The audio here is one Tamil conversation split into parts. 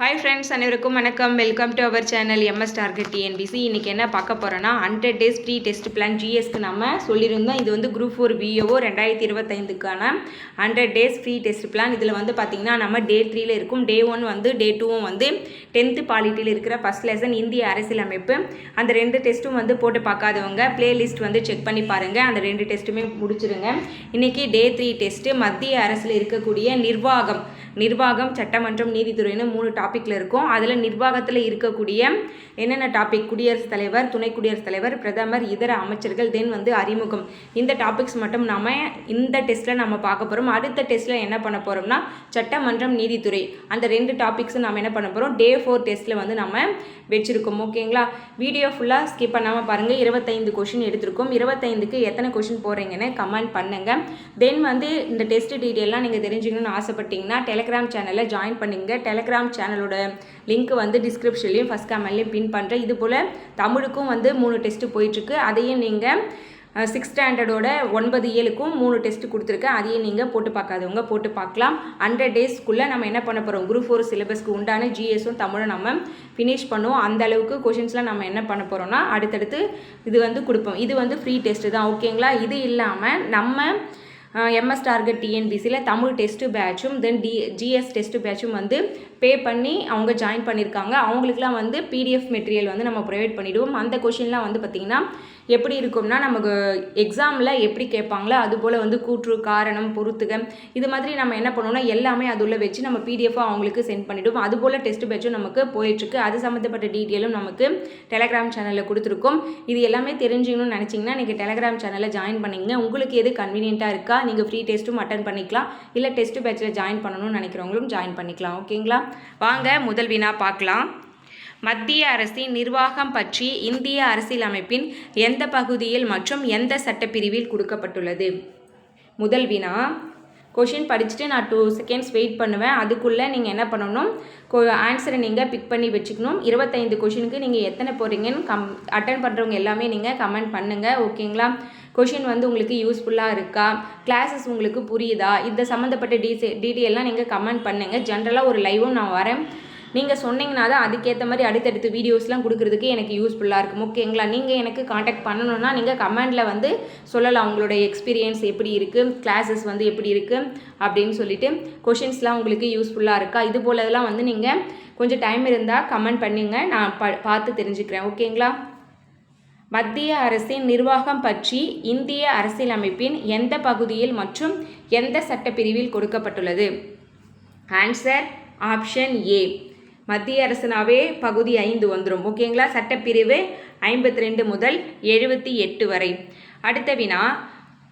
ஹாய் ஃப்ரெண்ட்ஸ் அனைவருக்கும் வணக்கம். Welcome to our channel MS target TNPSC இன்றைக்கி என்ன பார்க்க போகிறோன்னா hundred days free test plan ஜிஎஸ்க்கு நம்ம சொல்லியிருந்தோம். இது வந்து குரூப் ஃபோர் விஓஓ ரெண்டாயிரத்தி இருபத்தைந்துக்கான hundred days free test plan இதில் வந்து பார்த்திங்கன்னா நம்ம டே த்ரீல இருக்கும். டே ஒன் வந்து டே டூவும் வந்து டென்த்து பாலிட்டியில் இருக்கிற ஃபஸ்ட் லெசன் இந்திய அரசியலமைப்பு. அந்த ரெண்டு டெஸ்ட்டும் வந்து போட்டு பார்க்காதவங்க பிளேலிஸ்ட் வந்து செக் பண்ணி பாருங்கள் அந்த ரெண்டு டெஸ்ட்டுமே முடிச்சிருங்க. இன்றைக்கி டே த்ரீ டெஸ்ட்டு மத்திய அரசில் இருக்கக்கூடிய நிர்வாகம் நிர்வாகம் சட்டமன்றம் நீதித்துறைன்னு மூணு டாப்பிக்கில் இருக்கும். அதில் நிர்வாகத்தில் இருக்கக்கூடிய என்னென்ன டாபிக் குடியரசுத் தலைவர் துணை குடியரசுத் தலைவர் பிரதமர் இதர அமைச்சர்கள் தென் வந்து அறிமுகம். இந்த டாபிக்ஸ் மட்டும் நாம் இந்த டெஸ்ட்டில் நம்ம பார்க்க போகிறோம் அடுத்த டெஸ்ட்டில் என்ன பண்ண போகிறோம்னா சட்டமன்றம் நீதித்துறை. அந்த ரெண்டு டாபிக்ஸும் நம்ம என்ன பண்ண போகிறோம் டே ஃபோர் டெஸ்ட்டில் வந்து நம்ம வச்சுருக்கோம். ஓகேங்களா? வீடியோ ஃபுல்லாக ஸ்கிப் பண்ணாமல் பாருங்கள் இருபத்தைந்து கொஷின் எடுத்திருக்கோம். இருபத்தைந்துக்கு எத்தனை கொஷின் போகிறீங்கன்னு கமெண்ட் பண்ணுங்கள் தென் வந்து இந்த டெஸ்ட் டீட்டெயிலாம் நீங்கள் தெரிஞ்சுக்கணும்னு ஆசைப்பட்டீங்கன்னா டெலகிராம் சேனலில் ஜாயின் பண்ணிங்க டெலகிராம் சேனலோட லிங்க் வந்து டிஸ்கிரிப்ஷன்லேயும் ஃபஸ்ட் கமெண்ட்லேயும் பின் பண்ணுறேன் இது போல் தமிழுக்கும் வந்து மூணு டெஸ்ட்டு போயிட்டுருக்கு. அதையும் நீங்கள் சிக்ஸ் ஸ்டாண்டர்டோட ஒன்பது ஏழுக்கும் மூணு டெஸ்ட் கொடுத்துருக்கேன். அதையும் நீங்கள் போட்டு பார்க்காதவங்க போட்டு பார்க்கலாம். ஹண்ட்ரட் டேஸ்க்குள்ளே நம்ம என்ன பண்ண போகிறோம் குரூப் ஃபோர் சிலபஸ்க்கு உண்டான ஜிஎஸும் தமிழும் நம்ம ஃபினிஷ் பண்ணுவோம். அந்த அளவுக்கு கொஷின்ஸ்லாம் நம்ம என்ன பண்ண போகிறோம்னா அடுத்தடுத்து இது வந்து கொடுப்போம். இது வந்து ஃப்ரீ டெஸ்ட்டு தான். ஓகேங்களா இது இல்லாமல் நம்ம எம்எஸ் டார்கெட் டிஎன்பிசியில் தமிழ் டெஸ்ட்டு பேட்சும் தென் டி ஜிஎஸ் டெஸ்ட்டு பேட்சும் வந்து பே பண்ணி அவங்க ஜாயின் பண்ணியிருக்காங்க அவங்களுக்குலாம் வந்து பிடிஎஃப் மெட்டீரியல் வந்து நம்ம ப்ரொவைட் பண்ணிவிடுவோம் அந்த கொஷின்லாம் வந்து பார்த்திங்கன்னா எப்படி இருக்கும்னா நமக்கு எக்ஸாமில் எப்படி கேட்பாங்களோ அது போல் வந்து கூற்று காரணம் பொறுத்துக. இது மாதிரி நம்ம என்ன பண்ணுவோம்னா எல்லாமே அது வச்சு நம்ம பிடிஎஃபாக அவங்களுக்கு சென்ட் பண்ணிவிடுவோம் அதுபோல் டெஸ்ட் பேட்சும் நமக்கு போயிட்டுருக்கு. அது சம்மந்தப்பட்ட டீட்டெயிலும் நமக்கு டெலகிராம் சேனலில் கொடுத்துருக்கோம். இது எல்லாமே தெரிஞ்சுக்கணும்னு நினச்சிங்கன்னா நீங்கள் டெலகிராம் சேனலில் ஜாயின் பண்ணிங்க உங்களுக்கு எது கன்வீனியண்ட்டாக இருக்கா நீங்கள் ஃப்ரீ டெஸ்ட்டும் அட்டன் பண்ணிக்கலாம். இல்லை டெஸ்ட் பேட்சில் ஜாயின் பண்ணணும்னு நினைக்கிறவங்களும் ஜாயின் பண்ணிக்கலாம். ஓகேங்களா வாங்க முதல் வினா பார்க்கலாம். மத்திய அரசின் நிர்வாகம் பற்றி இந்திய அரசியலமைப்பின் எந்த பகுதியில் மற்றும் எந்த சட்டப்பிரிவில் கொடுக்கப்பட்டுள்ளது? முதல் வினா கொஷின் படிச்சுட்டு நான் டூ செகண்ட்ஸ் வெயிட் பண்ணுவேன். அதுக்குள்ளே நீங்கள் என்ன பண்ணணும்? கோ ஆன்சரை நீங்கள் பிக் பண்ணி வச்சுக்கணும். இருபத்தைந்து கொஷினுக்கு நீங்கள் எத்தனை போகிறீங்கன்னு கம் அட்டன் பண்ணுறவங்க எல்லாமே நீங்கள் கமெண்ட் பண்ணுங்கள் ஓகேங்களா கொஷின் வந்து உங்களுக்கு யூஸ்ஃபுல்லாக இருக்கா? கிளாஸஸ் உங்களுக்கு புரியுதா? இந்த சம்மந்தப்பட்ட டீசே டீட்டெயிலாம் நீங்கள் கமெண்ட் பண்ணுங்கள் ஜென்ரலாக ஒரு லைவும் நான் வரேன். நீங்கள் சொன்னீங்கன்னா தான் அதுக்கேற்ற மாதிரி அடுத்தடுத்து வீடியோஸ்லாம் கொடுக்குறதுக்கு எனக்கு யூஸ்ஃபுல்லாக இருக்கும். ஓகேங்களா? நீங்கள் எனக்கு காண்டாக்ட் பண்ணணுன்னா நீங்கள் கமெண்டில் வந்து சொல்லலாம் உங்களுடைய எக்ஸ்பீரியன்ஸ் எப்படி இருக்குது கிளாஸஸ் வந்து எப்படி இருக்குது அப்படின்னு சொல்லிட்டு கொஷின்ஸ்லாம் உங்களுக்கு யூஸ்ஃபுல்லாக இருக்கா? இது போலதெல்லாம் வந்து நீங்கள் கொஞ்சம் டைம் இருந்தால் கமெண்ட் பண்ணுங்க. நான் ப பார்த்து தெரிஞ்சுக்கிறேன். ஓகேங்களா? மத்திய அரசின் நிர்வாகம் பற்றி இந்திய அரசியலமைப்பின் எந்த பகுதியில் மற்றும் எந்த சட்டப்பிரிவில் கொடுக்கப்பட்டுள்ளது? ஆன்சர் ஆப்ஷன் ஏ மத்திய அரசுனாவே பகுதி ஐந்து வந்துடும் ஓகேங்களா? சட்டப்பிரிவு ஐம்பத்தி ரெண்டு முதல் எழுபத்தி எட்டு வரை. அடுத்த வினா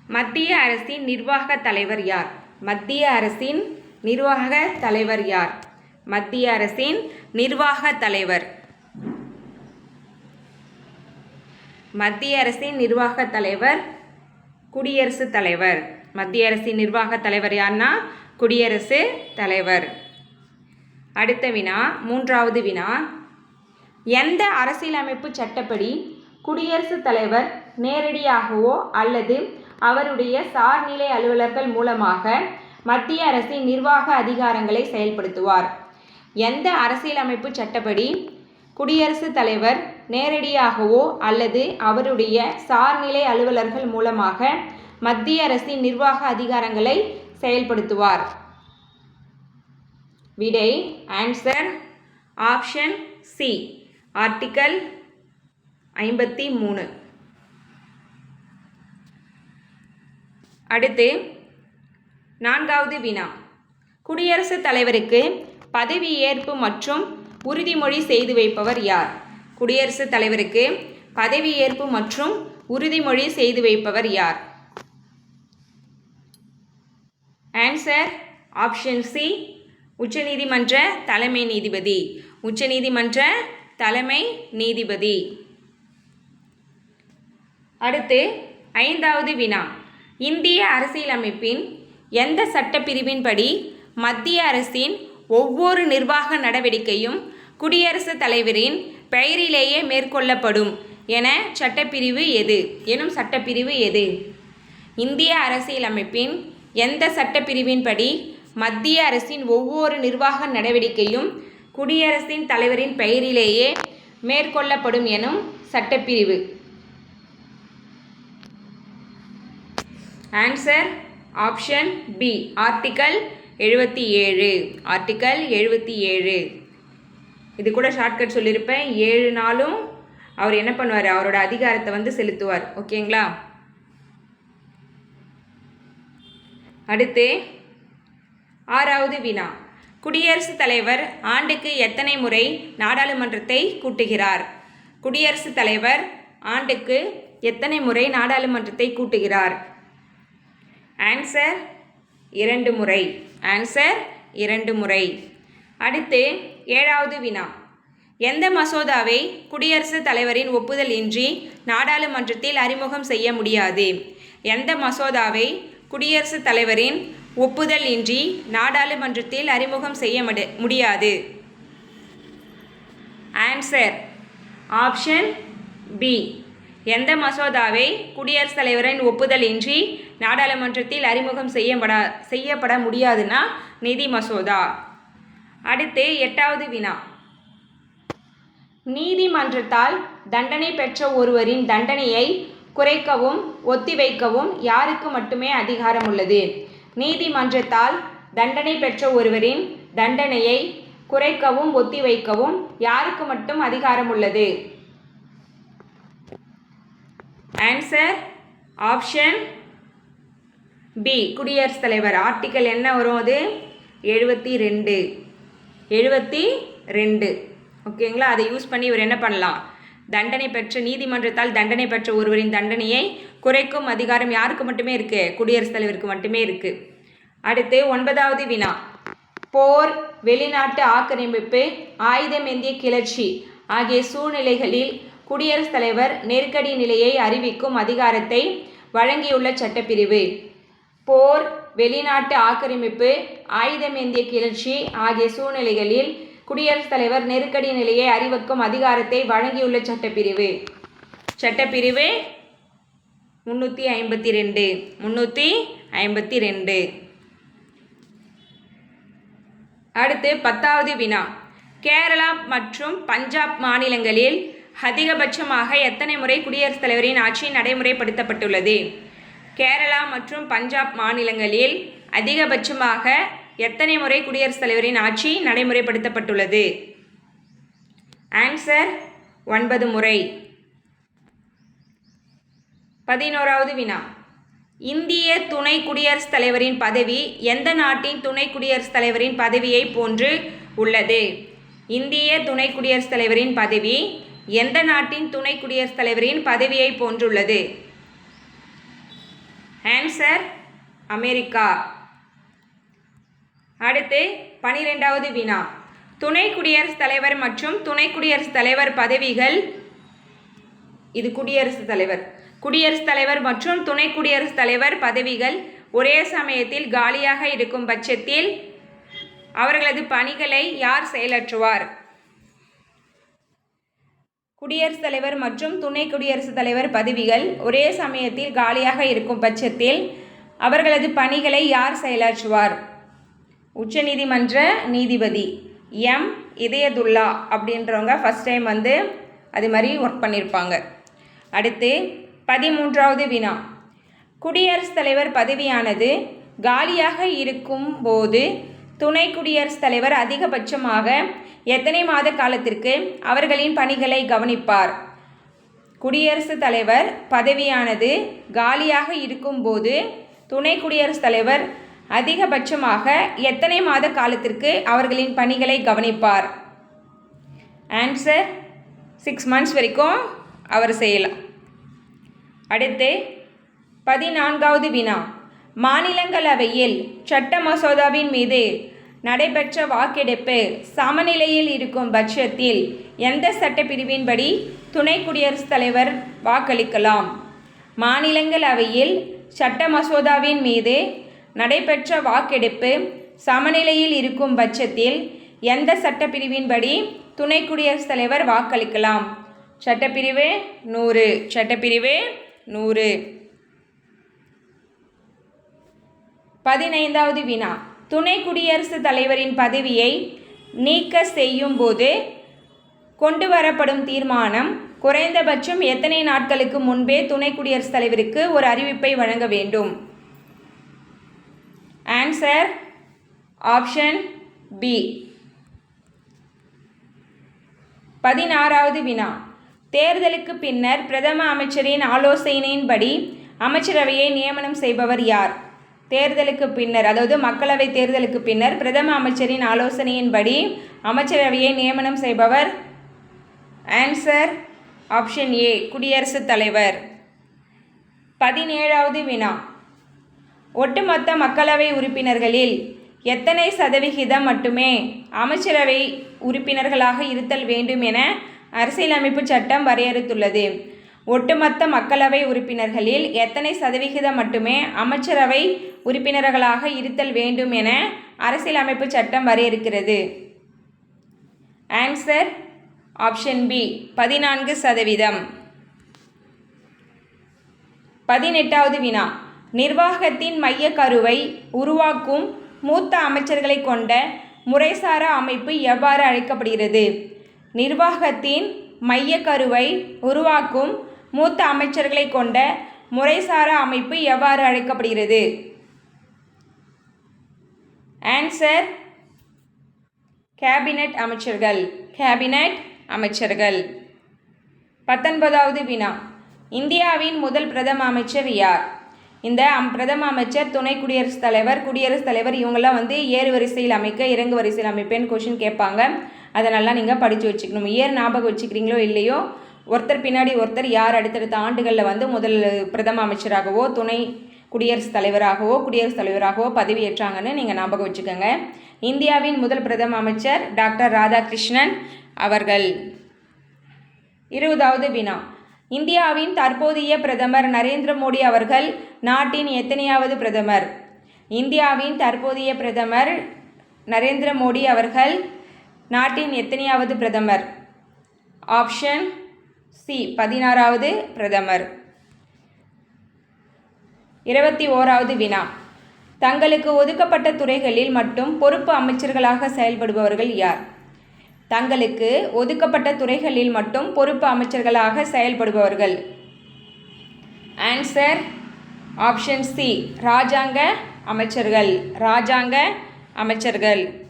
மத்திய அரசின் நிர்வாக தலைவர் யார்? மத்திய அரசின் நிர்வாக தலைவர் யார்? மத்திய அரசின் நிர்வாக தலைவர். மத்திய அரசின் நிர்வாக தலைவர் குடியரசுத் தலைவர். மத்திய அரசின் நிர்வாக தலைவர் யார்னா? குடியரசு தலைவர். அடுத்த வினா மூன்றாவது வினா. எந்த அரசியலமைப்பு சட்டப்படி குடியரசுத் தலைவர் நேரடியாகவோ அல்லது அவருடைய சார்நிலை அலுவலர்கள் மூலமாக மத்திய அரசின் நிர்வாக அதிகாரங்களை செயல்படுத்துவார்? எந்த அரசியலமைப்பு சட்டப்படி குடியரசுத் தலைவர் நேரடியாகவோ அல்லது அவருடைய சார்நிலை அலுவலர்கள் மூலமாக மத்திய அரசின் நிர்வாக அதிகாரங்களை செயல்படுத்துவார்? விடை ஆன்சர் ஆப்ஷன் சி ஆர்டிக்கல் ஐம்பத்தி மூணு அடுத்து நான்காவது வினா. குடியரசுத் தலைவருக்கு பதவியேற்பு மற்றும் உறுதிமொழி செய்து வைப்பவர் யார்? குடியரசுத் தலைவருக்கு பதவியேற்பு மற்றும் உறுதிமொழி செய்து வைப்பவர் யார்? ஆன்சர் ஆப்ஷன் சி உச்சநீதிமன்ற தலைமை நீதிபதி. உச்சநீதிமன்ற தலைமை நீதிபதி. அடுத்து ஐந்தாவது வினா. இந்திய அரசியலமைப்பின் எந்த சட்டப்பிரிவின்படி மத்திய அரசின் ஒவ்வொரு நிர்வாக நடவடிக்கையும் குடியரசுத் தலைவரின் பெயரிலேயே மேற்கொள்ளப்படும் என சட்டப்பிரிவு எது? எனும் சட்டப்பிரிவு எது? இந்திய அரசியலமைப்பின் எந்த சட்டப்பிரிவின்படி மத்திய அரசின் ஒவ்வொரு நிர்வாக நடவடிக்கையும் குடியரசின் தலைவரின் பெயரிலேயே மேற்கொள்ளப்படும் எனும் சட்டப்பிரிவு. ஆன்சர் ஆப்ஷன் பி ஆர்டிக்கல் எழுபத்தி ஏழு. ஆர்டிக்கல் எழுபத்தி ஏழு. இது கூட ஷார்ட்கட் சொல்லியிருப்பேன் ஏழு நாளும் அவர் என்ன பண்ணுவார்? அவரோட அதிகாரத்தை வந்து செலுத்துவார். ஓகேங்களா அடுத்து ஆறாவது வினா. குடியரசுத் தலைவர் ஆண்டுக்கு எத்தனை முறை நாடாளுமன்றத்தை கூட்டுகிறார்? குடியரசுத் தலைவர் ஆண்டுக்கு எத்தனை முறை நாடாளுமன்றத்தை கூட்டுகிறார்? ஆன்சர் இரண்டு முறை. ஆன்சர் இரண்டு முறை. அடுத்து ஏழாவது வினா. எந்த மசோதாவை குடியரசுத் தலைவரின் ஒப்புதல் இன்றி நாடாளுமன்றத்தில் அறிமுகம் செய்ய முடியாது? எந்த மசோதாவை குடியரசுத் தலைவரின் ஒப்புதல் இன்றி நாடாளுமன்றத்தில் அறிமுகம் செய்ய முடியாது. ஆன்சர் ஆப்ஷன் பி எந்த மசோதாவை குடியரசுத் தலைவரின் ஒப்புதல் இன்றி நாடாளுமன்றத்தில் அறிமுகம் செய்யப்பட செய்யப்பட முடியாதுன்னா நிதி மசோதா. அடுத்து எட்டாவது வினா. நீதிமன்றத்தால் தண்டனை பெற்ற ஒருவரின் தண்டனையை குறைக்கவும் ஒத்திவைக்கவும் யாருக்கு மட்டுமே அதிகாரம் உள்ளது? நீதிமன்றத்தால் தண்டனை பெற்ற ஒருவரின் தண்டனையை குறைக்கவும் ஒத்திவைக்கவும் யாருக்கு மட்டும் அதிகாரம் உள்ளது ஆன்சர் ஆப்ஷன் பி குடியரசுத் தலைவர். ஆர்டிக்கல் என்ன வரும் அது? எழுபத்தி ரெண்டு. எழுபத்தி ரெண்டு. ஓகேங்களா அதை யூஸ் பண்ணி இவர் என்ன பண்ணலாம்? தண்டனை பெற்ற நீதிமன்றத்தால் தண்டனை பெற்ற ஒருவரின் தண்டனையை குறைக்கும் அதிகாரம் யாருக்கு மட்டுமே இருக்கு? குடியரசுத் தலைவருக்கு மட்டுமே இருக்கு. அடுத்து ஒன்பதாவது வினா. போர் வெளிநாட்டு ஆக்கிரமிப்பு ஆயுதமேந்திய கிளர்ச்சி ஆகிய சூழ்நிலைகளில் குடியரசுத் தலைவர் நெருக்கடி நிலையை அறிவிக்கும் அதிகாரத்தை வழங்கியுள்ள சட்டப்பிரிவு. போர் வெளிநாட்டு ஆக்கிரமிப்பு ஆயுதமேந்திய கிளர்ச்சி ஆகிய சூழ்நிலைகளில் குடியரசுத் தலைவர் நெருக்கடி நிலையை அறிவிக்கும் அதிகாரத்தை வழங்கியுள்ள சட்டப்பிரிவு. சட்டப்பிரிவு முன்னூற்றி ஐம்பத்தி ரெண்டு முன்னூற்றி ஐம்பத்தி ரெண்டு அடுத்து பத்தாவது வினா. கேரளா மற்றும் பஞ்சாப் மாநிலங்களில் அதிகபட்சமாக எத்தனை முறை குடியரசுத் தலைவரின் ஆட்சி நடைமுறைப்படுத்தப்பட்டுள்ளது? கேரளா மற்றும் பஞ்சாப் மாநிலங்களில் அதிகபட்சமாக எத்தனை முறை குடியரசுத் தலைவரின் ஆட்சி நடைமுறைப்படுத்தப்பட்டுள்ளது? ஆன்சர் ஒன்பது முறை. பதினோராவது வினா. இந்திய துணை குடியரசுத் தலைவரின் பதவி எந்த நாட்டின் துணை குடியரசுத் தலைவரின் பதவியை போன்று உள்ளது? இந்திய துணை குடியரசுத் தலைவரின் பதவி எந்த நாட்டின் துணை குடியரசுத் தலைவரின் பதவியை போன்றுள்ளது? Answer America. அடுத்து பனிரெண்டாவது வினா. துணை குடியரசுத் தலைவர் மற்றும் துணை குடியரசுத் தலைவர் பதவிகள் இது குடியரசுத் தலைவர். குடியரசுத் தலைவர் மற்றும் துணை குடியரசுத் தலைவர் பதவிகள் ஒரே சமயத்தில் காலியாக இருக்கும் பட்சத்தில் அவர்களது பணிகளை யார் செயலாற்றுவார்? குடியரசுத் தலைவர் மற்றும் துணை குடியரசுத் தலைவர் பதவிகள் ஒரே சமயத்தில் காலியாக இருக்கும் பட்சத்தில் அவர்களது பணிகளை யார் செயலாற்றுவார்? உச்சநீதிமன்ற நீதிபதி எம். இதயதுல்லா அப்படின்றவங்க ஃபஸ்ட் டைம் வந்து அது மாதிரி ஒர்க் பண்ணியிருப்பாங்க அடுத்து பதிமூன்றாவது வினா. குடியரசுத் தலைவர் பதவியானது காலியாக இருக்கும் போது துணை குடியரசுத் தலைவர் அதிகபட்சமாக எத்தனை மாத காலத்திற்கு அவர்களின் பணிகளை கவனிப்பார்? குடியரசுத் தலைவர் பதவியானது காலியாக இருக்கும்போது துணை குடியரசுத் தலைவர் அதிகபட்சமாக எத்தனை மாத காலத்திற்கு அவர்களின் பணிகளை கவனிப்பார்? ஆன்சர் சிக்ஸ் மந்த்ஸ் வரைக்கும் அவர் செய்யலாம். அடுத்து பதினான்காவது வினா. மாநிலங்களவையில் சட்ட மசோதாவின் மீது நடைபெற்ற வாக்கெடுப்பு சமநிலையில் இருக்கும் பட்சத்தில் எந்த சட்டப்பிரிவின்படி துணை குடியரசுத் தலைவர் வாக்களிக்கலாம்? மாநிலங்களவையில் சட்ட மசோதாவின் மீது நடைபெற்ற வாக்கெடுப்பு சமநிலையில் இருக்கும் பட்சத்தில் எந்த சட்டப்பிரிவின்படி துணை குடியரசுத் தலைவர் வாக்களிக்கலாம்? சட்டப்பிரிவு நூறு சட்டப்பிரிவு நூறு. பதினைந்தாவது வினா. துணை குடியரசுத் தலைவரின் பதவியை நீக்க செய்யும் போது கொண்டு வரப்படும் தீர்மானம் குறைந்தபட்சம் எத்தனை நாட்களுக்கு முன்பே துணை குடியரசுத் தலைவருக்கு ஒரு அறிவிப்பை வழங்க வேண்டும்? ஆன்சர் ஆப்ஷன் பி பதினாறாவது வினா. தேர்தலுக்கு பின்னர் பிரதம அமைச்சரின் ஆலோசனையின்படி அமைச்சரவையை நியமனம் செய்பவர் யார்? தேர்தலுக்கு பின்னர் அதாவது மக்களவை தேர்தலுக்கு பின்னர் பிரதம அமைச்சரின் ஆலோசனையின்படி அமைச்சரவையை நியமனம் செய்பவர் ஆன்சர் ஆப்ஷன் ஏ குடியரசுத் தலைவர். பதினேழாவது வினா. ஒட்டுமொத்த மக்களவை உறுப்பினர்களில் எத்தனை சதவிகிதம் மட்டுமே அமைச்சரவை உறுப்பினர்களாக இருத்தல் வேண்டும் என அரசியலமைப்பு சட்டம் வரையறுத்துள்ளது. ஒட்டுமொத்த மக்களவை உறுப்பினர்களில் எத்தனை சதவிகிதம் மட்டுமே அமைச்சரவை உறுப்பினர்களாக இருத்தல் வேண்டும் என அரசியலமைப்பு சட்டம் வரையறுக்கிறது. ஆன்சர் ஆப்ஷன் பி பதினான்கு சதவீதம் பதினெட்டாவது வினா. நிர்வாகத்தின் மைய கருவை உருவாக்கும் மூத்த அமைச்சர்களை கொண்ட முறைசாரா அமைப்பு எவ்வாறு அழைக்கப்படுகிறது? நிர்வாகத்தின் மைய கருவை உருவாக்கும் மூத்த அமைச்சர்களை கொண்ட முறைசாரா அமைப்பு எவ்வாறு அழைக்கப்படுகிறது? ஆன்சர் கேபினட் அமைச்சர்கள். கேபினட் அமைச்சர்கள். பத்தொன்பதாவது வினா. இந்தியாவின் முதல் பிரதம அமைச்சர் யார்? இந்த அம் பிரதம அமைச்சர் துணை குடியரசுத் தலைவர் குடியரசுத் தலைவர் இவங்கெல்லாம் வந்து ஏறு வரிசையில் அமைக்க இறங்கு வரிசையில் அமைப்பேன்னு கொஷின் கேட்பாங்க. அதை நல்லா நீங்கள் படித்து வச்சுக்கணும். ஏர் ஞாபகம் வச்சுக்கிறீங்களோ இல்லையோ ஒருத்தர் பின்னாடி ஒருத்தர் யார் அடுத்தடுத்த ஆண்டுகளில் வந்து முதல் பிரதம அமைச்சராகவோ துணை குடியரசுத் தலைவராகவோ குடியரசுத் தலைவராகவோ பதவியேற்றாங்கன்னு நீங்கள் ஞாபகம் வச்சுக்கோங்க. இந்தியாவின் முதல் பிரதம அமைச்சர் டாக்டர் ராதாகிருஷ்ணன் அவர்கள் இருபதாவது வினா. இந்தியாவின் தற்போதைய பிரதமர் நரேந்திர மோடி அவர்கள் நாட்டின் எத்தனையாவது பிரதமர்? இந்தியாவின் தற்போதைய பிரதமர் நரேந்திர மோடி அவர்கள் நாட்டின் எத்தனையாவது பிரதமர்? ஆப்ஷன் சி பதினாறாவது பிரதமர். இருபத்தி ஓராவது வினா. தங்களுக்கு ஒதுக்கப்பட்ட துறைகளில் மட்டும் பொறுப்பு அமைச்சர்களாக செயல்படுபவர்கள் யார்? தங்களுக்கு ஒதுக்கப்பட்ட துறைகளில் மட்டும் பொறுப்பு அமைச்சர்களாக செயல்படுபவர்கள். ஆன்சர் ஆப்ஷன் சி ராஜாங்க அமைச்சர்கள். ராஜாங்க அமைச்சர்கள்.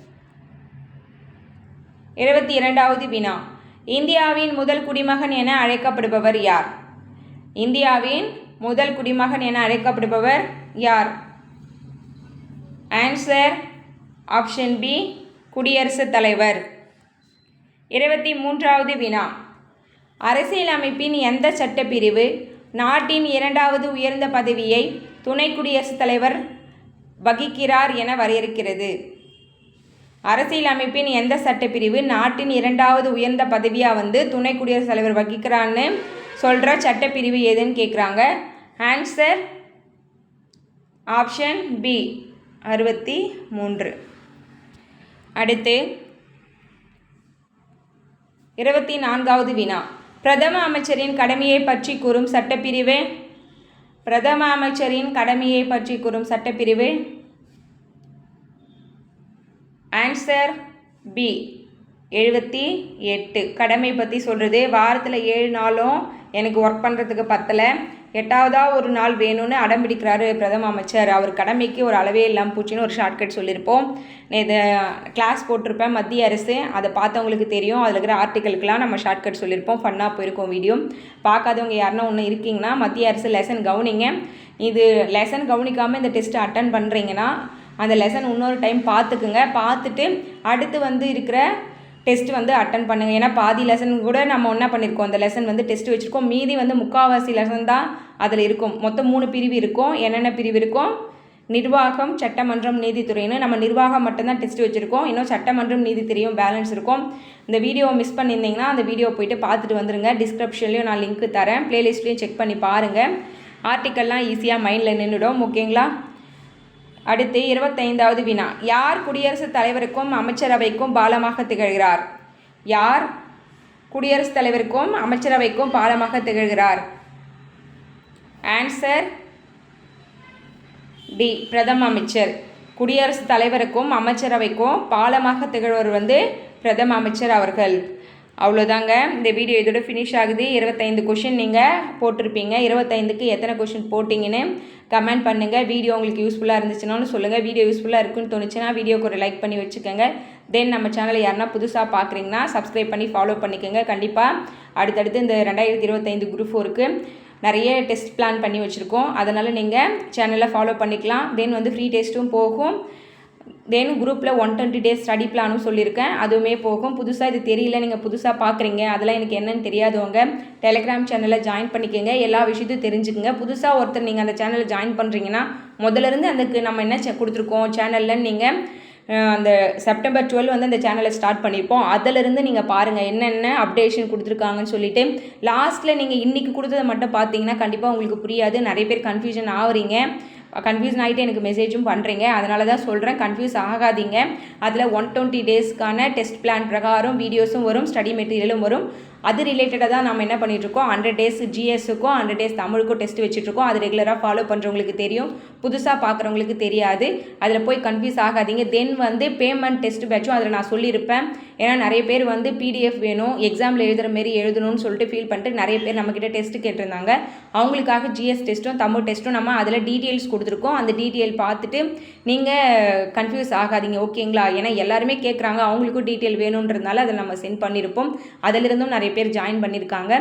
இருபத்தி இரண்டாவது வினா. இந்தியாவின் முதல் குடிமகன் என அழைக்கப்படுபவர் யார்? இந்தியாவின் முதல் குடிமகன் என அழைக்கப்படுபவர் யார்? ஆன்சர் ஆப்ஷன் பி குடியரசுத் தலைவர். இருபத்தி மூன்றாவது வினா. அரசியலமைப்பின் எந்த சட்டப்பிரிவு நாட்டின் இரண்டாவது உயர்ந்த பதவியை துணை குடியரசுத் தலைவர் வகிக்கிறார் என வரையறுக்கிறது. அரசியலமைப்பின் எந்த சட்டப்பிரிவு நாட்டின் இரண்டாவது உயர்ந்த பதவியாக வந்து துணை குடியரசுத் தலைவர் வகிக்கிறான்னு சொல்கிற சட்டப்பிரிவு எதுன்னு கேட்குறாங்க ஆன்சர் ஆப்ஷன் பி அறுபத்தி மூன்று. அடுத்து இருபத்தி நான்காவது வினா. பிரதம அமைச்சரின் கடமையை பற்றி கூறும் சட்டப்பிரிவு? பிரதம அமைச்சரின் கடமையை பற்றி கூறும் சட்டப்பிரிவு? Answer B. எழுபத்தி எட்டு. கடமை பற்றி சொல்கிறது வாரத்தில் ஏழு நாளும் எனக்கு ஒர்க் பண்ணுறதுக்கு பத்தலை. எட்டாவதாக ஒரு நாள் வேணும்னு அடம் பிடிக்கிறாரு பிரதம அமைச்சர். அவர் கடமைக்கு ஒரு அளவே இல்லாமல் பூச்சின்னு ஒரு ஷார்ட்கட் சொல்லியிருப்போம். இது கிளாஸ் போட்டிருப்பேன் மத்திய அரசு. அதை பார்த்தவங்களுக்கு தெரியும். அதில் இருக்கிற ஆர்டிக்கலுக்கெலாம் நம்ம ஷார்ட்கட் சொல்லியிருப்போம். ஃபன்னாக போயிருக்கோம் வீடியோ பார்க்காதவங்க யாருன்னா ஒன்று இருக்கீங்கன்னா மத்திய அரசு லெசன் கவனிங்க. இது லெசன் கவனிக்காமல் இந்த டெஸ்ட்டை அட்டன் பண்ணுறீங்கன்னா அந்த லெசன் இன்னொரு டைம் பார்த்துக்குங்க. பார்த்துட்டு அடுத்து வந்து இருக்கிற டெஸ்ட் வந்து அட்டன் பண்ணுங்கள் ஏன்னா பாதி லெசன் கூட நம்ம என்ன பண்ணியிருக்கோம் அந்த லெசன் வந்து டெஸ்ட் வச்சுருக்கோம். மீதி வந்து முக்கால்வாசி லெசன் தான் அதில் இருக்கும். மொத்தம் மூணு பிரிவு இருக்கும். என்னென்ன பிரிவு இருக்கும் நிர்வாகம் சட்டமன்றம் நீதித்துறைன்னு நம்ம நிர்வாகம் மட்டும்தான் டெஸ்ட் வச்சுருக்கோம். இன்னும் சட்டமன்றம் நீதித்துறையும் பேலன்ஸ் இருக்கும். இந்த வீடியோவை மிஸ் பண்ணியிருந்தீங்கன்னா அந்த வீடியோ போயிட்டு பார்த்துட்டு வந்துருங்க. டிஸ்கிரிப்ஷன்லேயும் நான் லிங்க் தரேன். ப்ளேலிஸ்ட்லேயும் செக் பண்ணி பாருங்கள் ஆர்டிக்கல்லாம் ஈஸியாக மைண்டில் நின்றுடும் ஓகேங்களா அடுத்து இருபத்தைந்தாவது வினா. யார் குடியரசுத் தலைவருக்கும் அமைச்சரவைக்கும் பாலமாக திகழ்கிறார்? யார் குடியரசுத் தலைவருக்கும் அமைச்சரவைக்கும் பாலமாக திகழ்கிறார்? ஆன்சர் டி பிரதம அமைச்சர். குடியரசுத் தலைவருக்கும் அமைச்சரவைக்கும் பாலமாக திகழ்வர் வந்து பிரதம அமைச்சர் அவர்கள். அவ்வளோதாங்க. இந்த வீடியோ இதோட ஃபினிஷ் ஆகுது. இருபத்தைந்து கொஷின் நீங்கள் போட்டிருப்பீங்க. இருபத்தைந்துக்கு எத்தனை கொஷின் போட்டிங்கன்னு கமெண்ட் பண்ணுங்கள் வீடியோ உங்களுக்கு யூஸ்ஃபுல்லாக இருந்துச்சுனாலும் சொல்லுங்கள் வீடியோ யூஸ்ஃபுல்லாக இருக்குன்னு தோணுச்சுன்னா வீடியோக்கு ஒரு லைக் பண்ணி வச்சுக்கோங்க. தென் நம்ம சேனலை யாருன்னா புதுசாக பார்க்குறீங்கன்னா சப்ஸ்கிரைப் பண்ணி ஃபாலோ பண்ணிக்கோங்க. கண்டிப்பாக அடுத்தடுத்து இந்த ரெண்டாயிரத்தி இருபத்தைந்து குரூப் ஃபோருக்கு நிறைய டெஸ்ட் பிளான் பண்ணி வச்சுருக்கோம். அதனால் நீங்கள் சேனலை ஃபாலோ பண்ணிக்கலாம். தென் வந்து ஃப்ரீ டெஸ்ட்டும் போகும். தென் குரூப்பில் ஒன் டுவெண்ட்டி டேஸ் ஸ்டடி பிளானும் சொல்லியிருக்கேன் அதுவுமே போகும். புதுசாக இது தெரியல. நீங்கள் புதுசாக பார்க்குறீங்க அதெல்லாம் எனக்கு என்னன்னு தெரியாதவங்க டெலிகிராம் சேனலில் ஜாயின் பண்ணிக்கோங்க. எல்லா விஷயத்தையும் தெரிஞ்சுக்கோங்க. புதுசாக ஒருத்தர் நீங்கள் அந்த சேனலில் ஜாயின் பண்ணுறீங்கன்னா முதல்ல இருந்து அதுக்கு நம்ம என்ன கொடுத்துருக்கோம்? சேனலில் நீங்கள் அந்த செப்டம்பர் டுவெல் வந்து அந்த சேனலை ஸ்டார்ட் பண்ணியிருப்போம் அதிலிருந்து நீங்கள் பாருங்கள் என்னென்ன அப்டேஷன் கொடுத்துருக்காங்கன்னு சொல்லிட்டு லாஸ்ட்டில் நீங்கள் இன்றைக்கி கொடுத்ததை மட்டும் பார்த்தீங்கன்னா கண்டிப்பாக உங்களுக்கு புரியாது. நிறைய பேர் கன்ஃபியூஷன் ஆகுறீங்க கன்ஃபியூஸ் ஆகிட்டு எனக்கு மெசேஜும் பண்ணுறீங்க அதனால தான் சொல்கிறேன் கன்ஃபியூஸ் ஆகாதீங்க. அதில் ஒன் டுவெண்ட்டி டேஸ்க்கான டெஸ்ட் பிளான் பிரகாரம் வீடியோஸும் வரும் ஸ்டடி மெட்டீரியலும் வரும். அது ரிலேட்டடாக தான் நம்ம என்ன பண்ணிகிட்ருக்கோம் ஹண்ட்ரட் டேஸ் ஜிஎஸ்ஸுக்கும் ஹண்ட்ரட் டேஸ் தமிழுக்கும் டெஸ்ட் வச்சுட்ருக்கோம் அது ரெகுலராக ஃபாலோ பண்ணுறவங்களுக்கு தெரியும். புதுசாக பார்க்குறவங்களுக்கு தெரியாது. அதில் போய் கன்ஃபியூஸ் ஆகாதீங்க. தென் வந்து பேமெண்ட் டெஸ்ட் பேட்சும் அதில் நான் சொல்லியிருப்பேன். ஏன்னா நிறைய பேர் வந்து பிடிஎஃப் வேணும் எக்ஸாமில் எழுதுகிற மாரி எழுதணும்னு சொல்லிட்டு ஃபீல் பண்ணிட்டு நிறைய பேர் நம்மக்கிட்ட டெஸ்ட்டு கேட்டிருந்தாங்க. அவங்களுக்காக ஜிஎஸ் டெஸ்ட்டும் தமிழ் டெஸ்ட்டும் நம்ம அதில் டீட்டெயில்ஸ் கொடுத்துருக்கோம். அந்த டீட்டெயில் பார்த்துட்டு நீங்கள் கன்ஃபியூஸ் ஆகாதீங்க. ஓகேங்களா ஏன்னா எல்லாருமே கேட்குறாங்க அவங்களுக்கும் டீட்டெயில் வேணுன்றதுனால அதில் நம்ம சென்ட் பண்ணியிருப்போம் அதிலிருந்தும் நிறைய பேர் ஜாயின் பண்ணியிருக்காங்க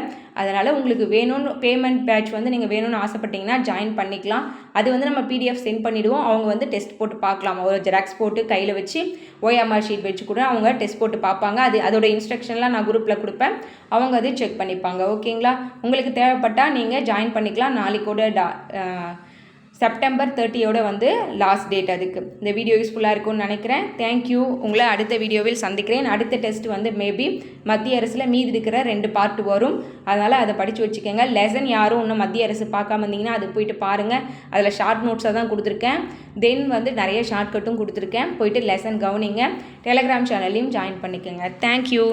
அதனால் உங்களுக்கு வேணும்னு பேமெண்ட் பேட்ச் வந்து நீங்கள் வேணும்னு ஆசைப்பட்டீங்கன்னா ஜாயின் பண்ணிக்கலாம். அது வந்து நம்ம பிடிஎஃப் சென்ட் பண்ணிவிடுவோம் அவங்க வந்து டெஸ்ட் போட்டு பார்க்கலாம். ஒரு ஜெராக்ஸ் போட்டு கையில் வச்சு ஓஎம்ஆர் ஷீட் வச்சு கூட அவங்க டெஸ்ட் போட்டு பார்ப்பாங்க. அது அதோட இன்ஸ்ட்ரக்ஷன்லாம் நான் குரூப்பில் கொடுப்பேன். அவங்க அதை செக் பண்ணிப்பாங்க. ஓகேங்களா உங்களுக்கு தேவைப்பட்டால் நீங்கள் ஜாயின் பண்ணிக்கலாம். நாளைக்கூட டா செப்டம்பர் தேர்ட்டியோட வந்து லாஸ்ட் டேட் அதுக்கு. இந்த வீடியோ யூஸ்ஃபுல்லாக இருக்கும்னு நினைக்கிறேன். தேங்க்யூ உங்களை அடுத்த வீடியோவில் சந்திக்கிறேன். அடுத்த டெஸ்ட் வந்து மேபி மத்திய அரசில் மீதி இருக்கிற ரெண்டு பார்ட் வரும். அதனால் அதை படித்து வச்சுக்கோங்க. லெசன் யாரும் இன்னும் மத்திய அரசு பார்க்காம இருந்தீங்கன்னா அது போயிட்டு பாருங்கள் அதில் ஷார்ட் நோட்ஸாக தான் கொடுத்துருக்கேன். தென் வந்து நிறைய ஷார்ட்கட்டும் கொடுத்துருக்கேன். போயிட்டு லெசன் கவனிங்க. டெலகிராம் சேனல்லையும் ஜாயின் பண்ணிக்கோங்க. தேங்க்யூ